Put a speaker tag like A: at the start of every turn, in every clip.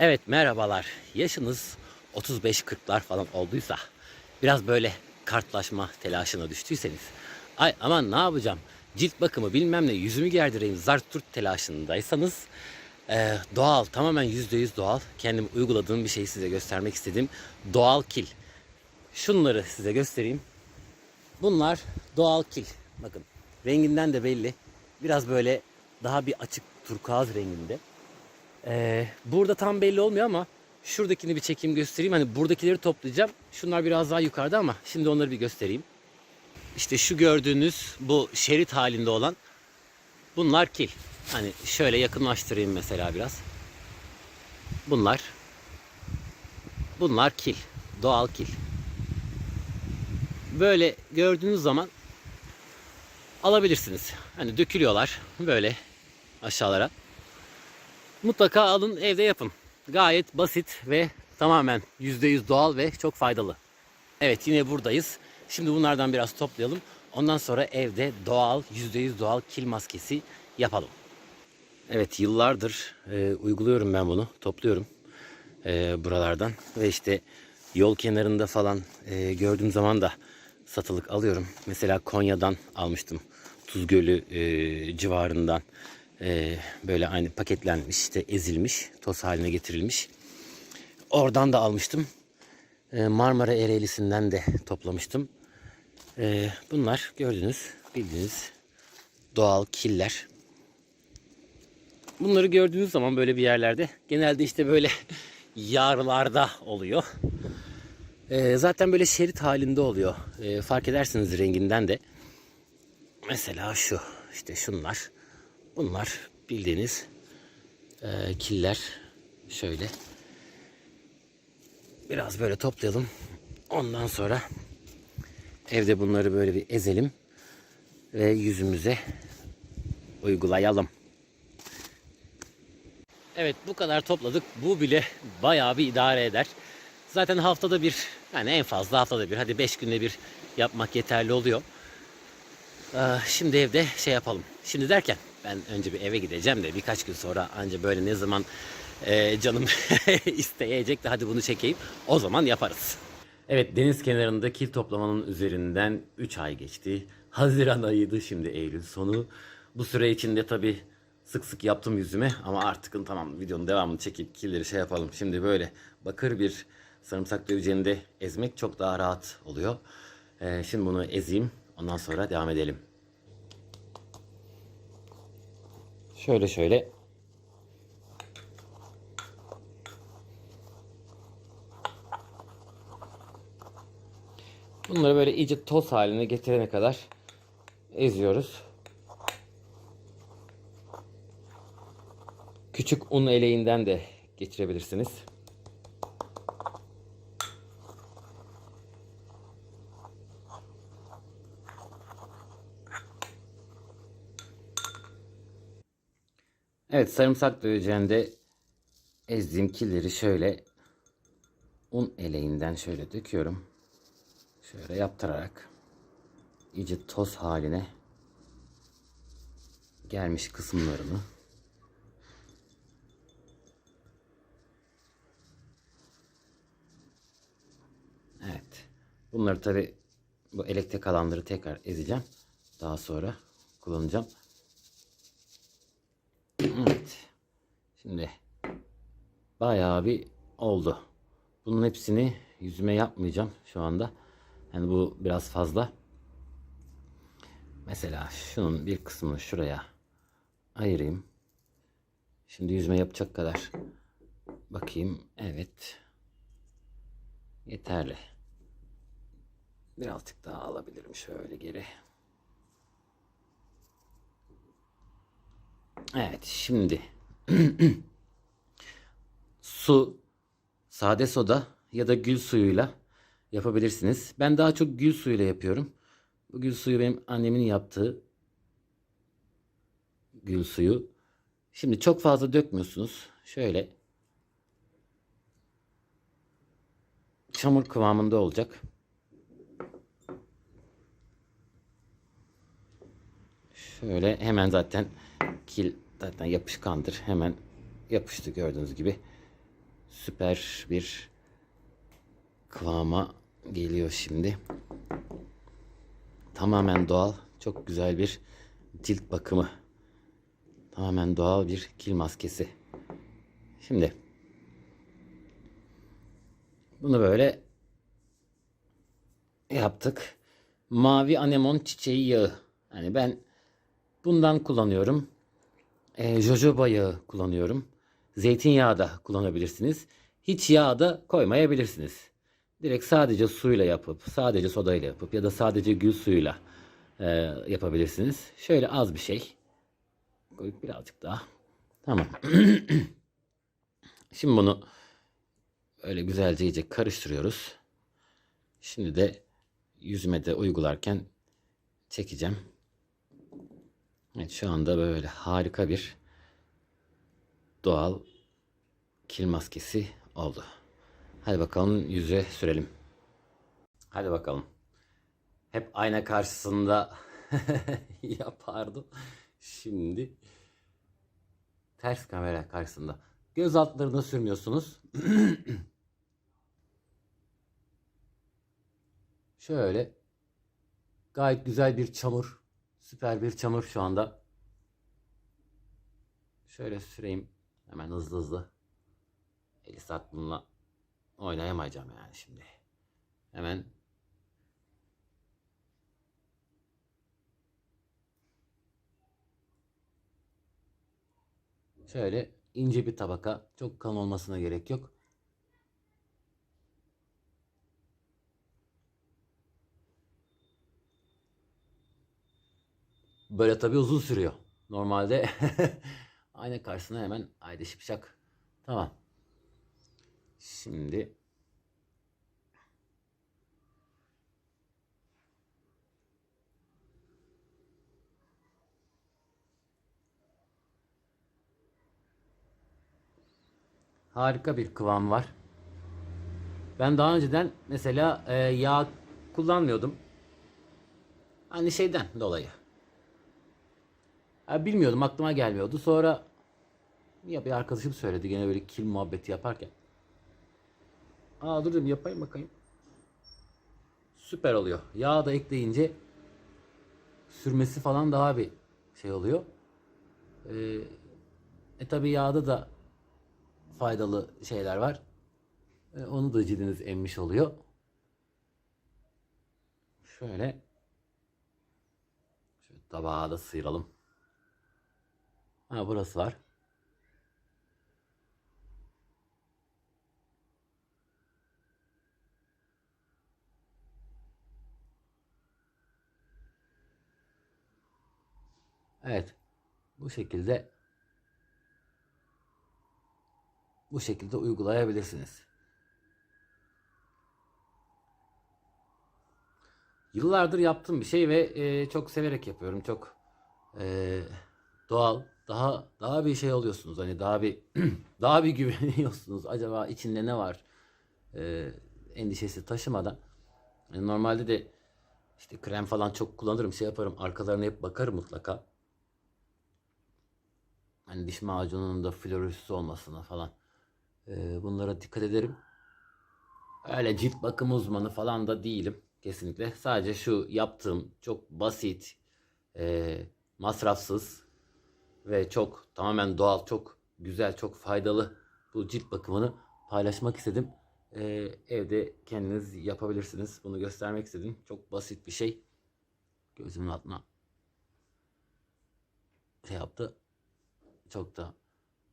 A: Evet merhabalar. Yaşınız 35-40'lar falan olduysa biraz böyle kartlaşma telaşına düştüyseniz ay aman ne yapacağım cilt bakımı bilmem ne yüzümü gerdireyim zart turt telaşındaysanız eee, doğal tamamen %100 doğal kendim uyguladığım bir şeyi size göstermek istedim. Doğal kil. Şunları size göstereyim. Bunlar doğal kil. Bakın renginden de belli. Biraz böyle daha bir açık turkuaz renginde. Ee, burada tam belli olmuyor ama şuradakini bir çekeyim göstereyim. Hani buradakileri toplayacağım. Şunlar biraz daha yukarıda ama şimdi onları bir göstereyim. İşte şu gördüğünüz bu şerit halinde olan bunlar kil. Hani şöyle yakınlaştırayım mesela biraz. Bunlar bunlar kil. Doğal kil. Böyle gördüğünüz zaman alabilirsiniz. Hani dökülüyorlar böyle aşağılara. Mutlaka alın evde yapın. Gayet basit ve tamamen %100 doğal ve çok faydalı. Evet yine buradayız. Şimdi bunlardan biraz toplayalım. Ondan sonra evde doğal %100 doğal kil maskesi yapalım. Evet yıllardır e, uyguluyorum ben bunu. Topluyorum e, buralardan. Ve işte yol kenarında falan e, gördüğüm zaman da satılık alıyorum. Mesela Konya'dan almıştım. Tuz Gölü e, civarından e, böyle aynı paketlenmiş işte ezilmiş toz haline getirilmiş. Oradan da almıştım. E, Marmara Ereğlisi'nden de toplamıştım. E, bunlar gördüğünüz bildiğiniz doğal killer. Bunları gördüğünüz zaman böyle bir yerlerde genelde işte böyle yarlarda oluyor. E, zaten böyle şerit halinde oluyor. E, fark edersiniz renginden de. Mesela şu işte şunlar. Bunlar bildiğiniz e, killer. Şöyle. Biraz böyle toplayalım. Ondan sonra evde bunları böyle bir ezelim. Ve yüzümüze uygulayalım. Evet bu kadar topladık. Bu bile bayağı bir idare eder. Zaten haftada bir yani en fazla haftada bir hadi 5 günde bir yapmak yeterli oluyor. Ee, şimdi evde şey yapalım. Şimdi derken ben önce bir eve gideceğim de birkaç gün sonra anca böyle ne zaman e, canım isteyecek de hadi bunu çekeyim o zaman yaparız. Evet deniz kenarında kil toplamanın üzerinden 3 ay geçti. Haziran ayıydı şimdi Eylül sonu. Bu süre içinde tabi sık sık yaptım yüzüme ama artık tamam videonun devamını çekip killeri şey yapalım. Şimdi böyle bakır bir sarımsak döveceğinde ezmek çok daha rahat oluyor. Ee, şimdi bunu ezeyim ondan sonra devam edelim. Şöyle şöyle. Bunları böyle iyice toz haline getirene kadar eziyoruz. Küçük un eleğinden de geçirebilirsiniz. Evet sarımsak döveceğinde ezdiğim killeri şöyle un eleğinden şöyle döküyorum. Şöyle yaptırarak iyice toz haline gelmiş kısımlarını Evet. Bunları tabi bu elekte kalanları tekrar ezeceğim. Daha sonra kullanacağım. Evet. Şimdi bayağı bir oldu. Bunun hepsini yüzüme yapmayacağım şu anda. Yani bu biraz fazla. Mesela şunun bir kısmını şuraya ayırayım. Şimdi yüzüme yapacak kadar bakayım. Evet. Yeterli. Birazcık daha alabilirim şöyle geri. Evet şimdi su, sade soda ya da gül suyuyla yapabilirsiniz. Ben daha çok gül suyuyla yapıyorum. Bu gül suyu benim annemin yaptığı gül suyu. Şimdi çok fazla dökmüyorsunuz. Şöyle çamur kıvamında olacak. Şöyle hemen zaten kil zaten yapışkandır. Hemen yapıştı gördüğünüz gibi. süper bir kıvama geliyor şimdi. Tamamen doğal, çok güzel bir cilt bakımı. Tamamen doğal bir kil maskesi. Şimdi bunu böyle yaptık. Mavi anemon çiçeği yağı. Yani ben bundan kullanıyorum. E, jojoba yağı kullanıyorum. Zeytinyağı da kullanabilirsiniz. Hiç yağ da koymayabilirsiniz. Direkt sadece suyla yapıp, sadece sodayla yapıp ya da sadece gül suyuyla e, yapabilirsiniz. Şöyle az bir şey. Koyup birazcık daha. Tamam. Şimdi bunu öyle güzelce iyice karıştırıyoruz. Şimdi de yüzüme de uygularken çekeceğim. Evet şu anda böyle harika bir doğal kil maskesi oldu. Hadi bakalım yüze sürelim. Hadi bakalım. Hep ayna karşısında yapardım. Şimdi ters kamera karşısında. Göz altlarına sürmüyorsunuz. Şöyle gayet güzel bir çamur. Süper bir çamur şu anda. Şöyle süreyim hemen hızlı hızlı. 50 saat bununla oynayamayacağım yani şimdi. Hemen şöyle ince bir tabaka. Çok kalın olmasına gerek yok. Böyle tabii uzun sürüyor. Normalde ayna karşısına hemen ayda şipşak. Tamam. Şimdi harika bir kıvam var. Ben daha önceden mesela e, yağ kullanmıyordum. Hani şeyden dolayı. Bilmiyordum aklıma gelmiyordu. Sonra ya bir arkadaşım söyledi gene böyle kil muhabbeti yaparken. Aa dur dedim yapayım bakayım. Süper oluyor. Yağ da ekleyince sürmesi falan daha bir şey oluyor. Ee, e tabi yağda da faydalı şeyler var. E, onu da cildiniz emmiş oluyor. Şöyle şöyle tabağa da sıyıralım. Ha burası var. Evet. Bu şekilde bu şekilde uygulayabilirsiniz. Yıllardır yaptığım bir şey ve e, çok severek yapıyorum. Çok e, doğal, daha daha bir şey oluyorsunuz. Hani daha bir daha bir güveniyorsunuz. Acaba içinde ne var? E, endişesi taşımadan. Yani normalde de işte krem falan çok kullanırım, şey yaparım. Arkalarına hep bakarım mutlaka. Hani diş macununun da florüsü olmasına falan. E, bunlara dikkat ederim. Öyle cilt bakım uzmanı falan da değilim kesinlikle. Sadece şu yaptığım çok basit, e, masrafsız ve çok tamamen doğal, çok güzel, çok faydalı bu cilt bakımını paylaşmak istedim. E, evde kendiniz yapabilirsiniz. Bunu göstermek istedim. Çok basit bir şey. Gözümün altına şey yaptı. Çok da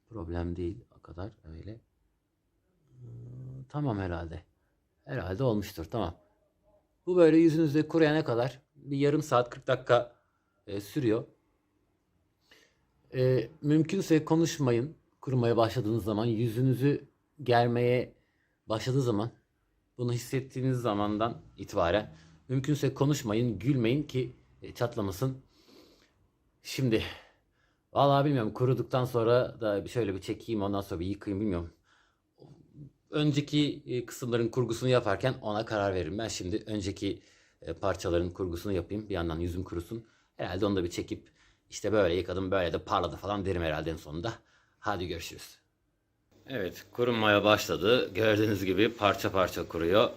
A: problem değil o kadar öyle. Hmm, Tamam herhalde. Herhalde olmuştur. Tamam. Bu böyle yüzünüzde kuruyana kadar bir yarım saat 40 dakika e, sürüyor. E, mümkünse konuşmayın. Kurumaya başladığınız zaman yüzünüzü germeye başladığı zaman bunu hissettiğiniz zamandan itibaren mümkünse konuşmayın, gülmeyin ki e, çatlamasın. Şimdi vallahi bilmiyorum kuruduktan sonra da şöyle bir çekeyim ondan sonra bir yıkayayım bilmiyorum önceki e, kısımların kurgusunu yaparken ona karar veririm. Ben şimdi önceki e, parçaların kurgusunu yapayım. Bir yandan yüzüm kurusun. Herhalde onu da bir çekip işte böyle yıkadım böyle de parladı falan derim herhalde en sonunda. Hadi görüşürüz. Evet kurumaya başladı. Gördüğünüz gibi parça parça kuruyor.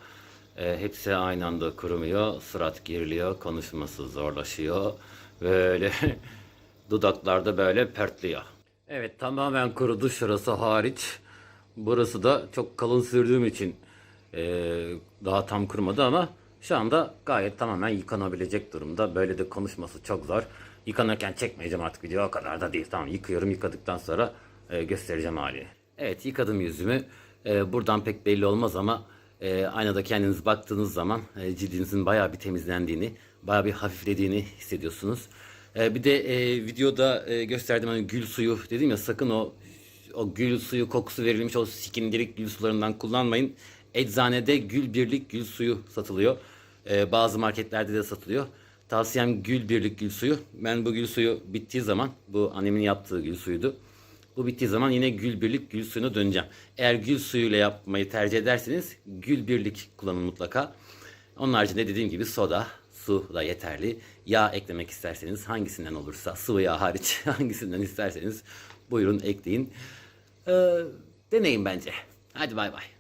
A: Ee, hepsi aynı anda kurumuyor. Surat geriliyor. Konuşması zorlaşıyor. Böyle dudaklarda böyle pertliyor. Evet tamamen kurudu şurası hariç. Burası da çok kalın sürdüğüm için ee, daha tam kurumadı ama şu anda gayet tamamen yıkanabilecek durumda. Böyle de konuşması çok zor. Yıkanırken çekmeyeceğim artık video o kadar da değil. Tamam yıkıyorum yıkadıktan sonra e, göstereceğim halini. Evet yıkadım yüzümü. E, buradan pek belli olmaz ama e, aynada kendiniz baktığınız zaman e, cildinizin bayağı bir temizlendiğini, bayağı bir hafiflediğini hissediyorsunuz. E, bir de e, videoda e, gösterdim hani gül suyu dedim ya sakın o o gül suyu kokusu verilmiş o sikindirik gül sularından kullanmayın. Eczanede gül birlik gül suyu satılıyor. Ee, bazı marketlerde de satılıyor. Tavsiyem gül birlik gül suyu. Ben bu gül suyu bittiği zaman bu annemin yaptığı gül suyuydu. Bu bittiği zaman yine gül birlik gül suyuna döneceğim. Eğer gül suyuyla yapmayı tercih ederseniz gül birlik kullanın mutlaka. Onun haricinde dediğim gibi soda, su da yeterli. Yağ eklemek isterseniz hangisinden olursa sıvı yağ hariç hangisinden isterseniz buyurun ekleyin. Ee, deneyin bence. Hadi bay bay.